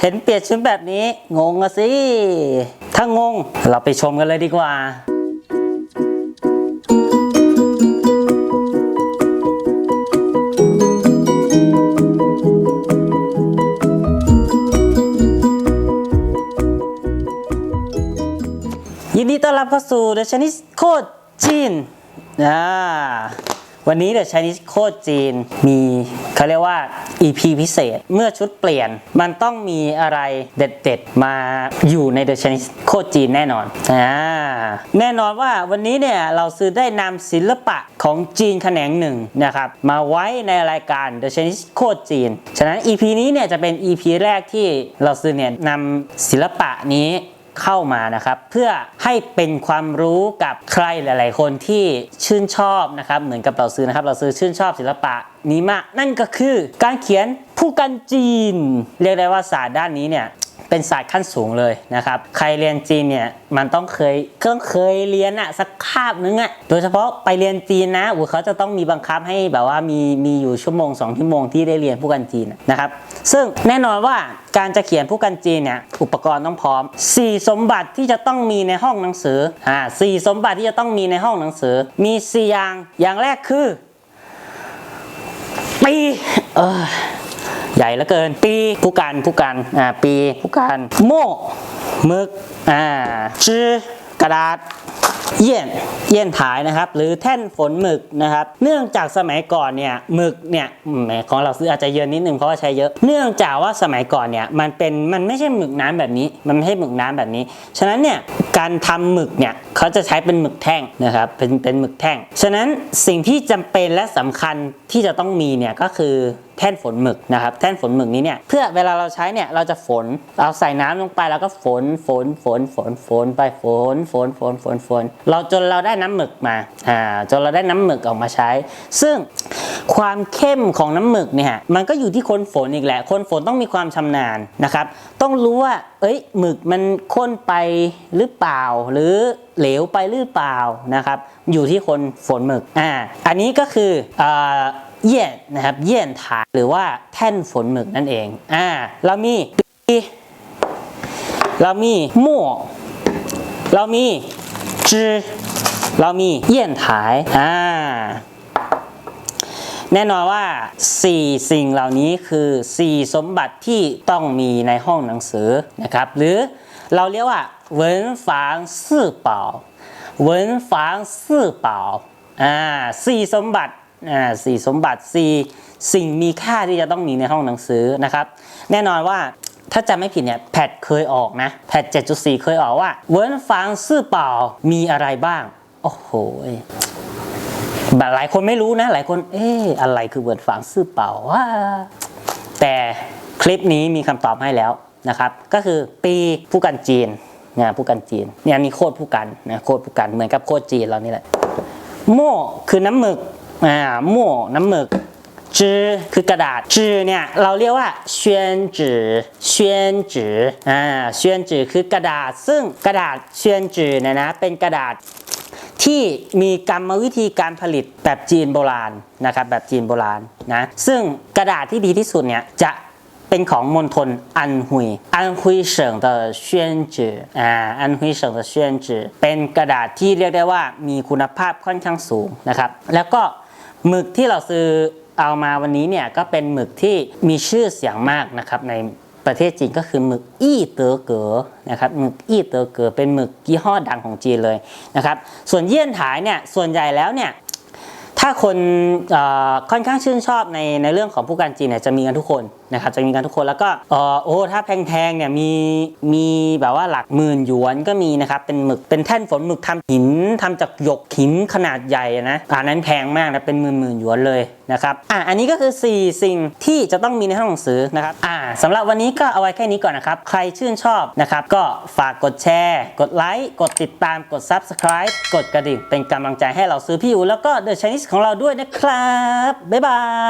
เห็นเปลี่ยนชุดแบบนี้ งงอะสิ ถ้างง เราไปชมกันเลยดีกว่ายินดีต้อนรับเข้าสู่ The Chinese Code จีนอ่า วันนี้ The Chinese Code จีนมีเขาเรียกว่า EP พิเศษ เมื่อชุดเปลี่ยนมันต้องมีอะไรเด็ดๆ มาอยู่ใน The Chinese Code จีนแน่นอนอ่าแน่นอนว่าวันนี้เนี่ย เราซื้อได้นำศิลปะของจีนแขนงหนึ่งนะครับ มาไว้ในรายการ The Chinese Code จีน ฉะนั้น EP นี้เนี่ยจะเป็น EP แรกที่เราซื้อเนี่ยนำศิลปะนี้ เข้ามานะครับ เพื่อให้เป็นความรู้กับใครหลาย ๆ คนที่ชื่นชอบนะครับ เหมือนกับเราซื้อนะครับ เราซื้อชื่นชอบศิลปะนี้มาก นั่นก็คือการเขียนผู้กันจีน เรียกได้ว่าศาสตร์ด้านนี้เนี่ย เป็นศาสตร์ขั้นสูงเลยนะครับ ใครเรียนจีนเนี่ยมันต้องเคยต้องเคยเรียนอะสักคาบนึงอะโดยเฉพาะไปเรียนจีนนะอุ๊ยเขาจะต้องมีบังคับให้แบบว่ามีมีอยู่ชั่วโมงสองชั่วโมงที่ได้เรียนผู้กันจีนนะครับ ซึ่งแน่นอนว่าการจะเขียนผู้กันจีนเนี่ยอุปกรณ์ต้องพร้อม 4 สมบัติที่จะต้องมีในห้องหนังสืออ่าสี่สมบัติที่จะต้องมีในห้องหนังสือ มี4อย่างอย่างแรกคือปีเออ ใหญ่เหลือเกิน ปีผู้กันผู้กันอ่าปีผู้กันโม่หมึกอ่าจื้อกระดาษเยี่ยนเยี่ยนถ่ายนะครับ หรือแท่นฝนหมึกนะครับ เนื่องจากสมัยก่อนเนี่ยหมึกเนี่ยของเราซื้ออาจจะเยอะนิดนึงเพราะว่าใช้เยอะ เนื่องจากว่าสมัยก่อนเนี่ยมันเป็นมันไม่ใช่หมึกน้ำแบบนี้ มันไม่ใช่หมึกน้ำแบบนี้ ฉะนั้นเนี่ยการทำหมึกเนี่ยเขาจะใช้เป็นหมึกแท่งนะครับเป็นเป็นหมึกแท่ง ฉะนั้นสิ่งที่จำเป็นและสำคัญที่จะต้องมีเนี่ยก็คือ ท่นฝนหมึกนะครับแท่นฝนหมึกนี้เนี่ยเพื่อเวลาเราใช้เนี่ยเราจะฝนเราใส่น้ำลงไปแล้วก็ฝนฝนฝนฝนฝนไปฝนฝนฝนฝนฝนเราจนเราได้น้ำหมึกมาอ่าจนเราได้น้ำหมึกออกมาใช้ ซึ่งความเข้มของน้ำหมึกเนี่ยมันก็อยู่ที่คนฝนอีกแหละ คนฝนต้องมีความชำนาญนะครับ ต้องรู้ว่าเอ้ยหมึกมันข้นไปหรือเปล่า หรือเหลวไปหรือเปล่านะครับ อยู่ที่คนฝนหมึกอ่าอันนี้ก็คืออ เยี่ยนนะครับเยี่ยนถาหรือว่าแท่นฝนหมึกนั่นเองอ่าเรามีเรามีหม้อเรามีจื้อเรามีเยี่ยนถายอ่าแน่นอนว่า 4 สิ่งเหล่านี้คือ 4 สมบัติที่ต้องมีในห้องหนังสือนะครับ หรือเราเรียกว่าเวินฝางสื่อเป่าเวินฝางสื่อเป่าอ่าสี่สมบัติ สี่สมบัติสี่สิ่งมีค่าที่จะต้องมีในห้องหนังสือนะครับ แน่นอนว่าถ้าจำไม่ผิดเนี่ยแพทเคยออกนะ แพท 7.4 เคยออกว่า เวิร์นฟังซื่อเปล่ามีอะไรบ้าง โอ้โหบหลายคนไม่รู้นะ หลายคน เอ๊ะอะไรคือเวิร์นฟังซื่อเปล่าว่าแต่คลิปนี้มีคำตอบให้แล้วนะครับ ก็คือปีผู้กันจีนนะผู้กันจีนเนี่ยมีโคดผู้กันนะโคดผู้กันเหมือนกับโคดจีนเรานี่แหละโม่คือน้ำหมึก อ่าหม้อน้ำหมึกจือคือกระดาษจือเนี่ยเราเรียกว่าเชียนจือเชียนจืออ่าเชียนจือคือกระดาษ ซึ่งกระดาษเชียนจือเนี่ยนะเป็นกระดาษที่มีกรรมวิธีการผลิตแบบจีนโบราณนะครับแบบจีนโบราณนะซึ่งกระดาษที่ดีที่สุดเนี่ยจะเป็นของมณฑลอันฮุยอันฮุยเฉิงเตอเชีอ่าอันฮุยเฉิงเตอเชีเป็นกระดาษที่เรียกได้ว่ามีคุณภาพค่อนข้างสูงนะครับแล้วก็ หมึกที่เราซื้อเอามาวันนี้เนี่ยก็เป็นหมึกที่มีชื่อเสียงมากนะครับในประเทศจีนก็คือหมึกอี้เต๋อเก๋อนะครับหมึกอี้เต๋อเก๋อเป็นหมึกยี่ห้อดังของจีนเลยนะครับส่วนเยี่ยนถายเนี่ยส่วนใหญ่แล้วเนี่ยถ้าคนค่อนข้างชื่นชอบในในเรื่องของผู้การจีนเนี่ยจะมีกันทุกคน นะครับจะมีกันทุกคนแล้วก็เออโอ้ถ้าแพงๆเนี่ยมีมีแบบว่าหลักหมื่นหยวนก็มีนะครับเป็นหมึกเป็นแท่นฝนหมึกทำหินทำจากหยกหินขนาดใหญ่นะอันนั้นแพงมากนะเป็นหมื่นหมื่นหยวนเลยนะครับอะอันนี้ก็คือ 4 สิ่งที่จะต้องมีในห้องหนังสือนะครับอ่าสำหรับวันนี้ก็เอาไว้แค่นี้ก่อนนะครับ ใครชื่นชอบนะครับ ก็ฝากกดแชร์ กดไลค์กดติดตามกด Subscribe กดกระดิ่งเป็นกำลังใจให้เราซื้อพี่อูแล้วก็ The Chinese ของเราด้วยนะครับ บ๊ายบาย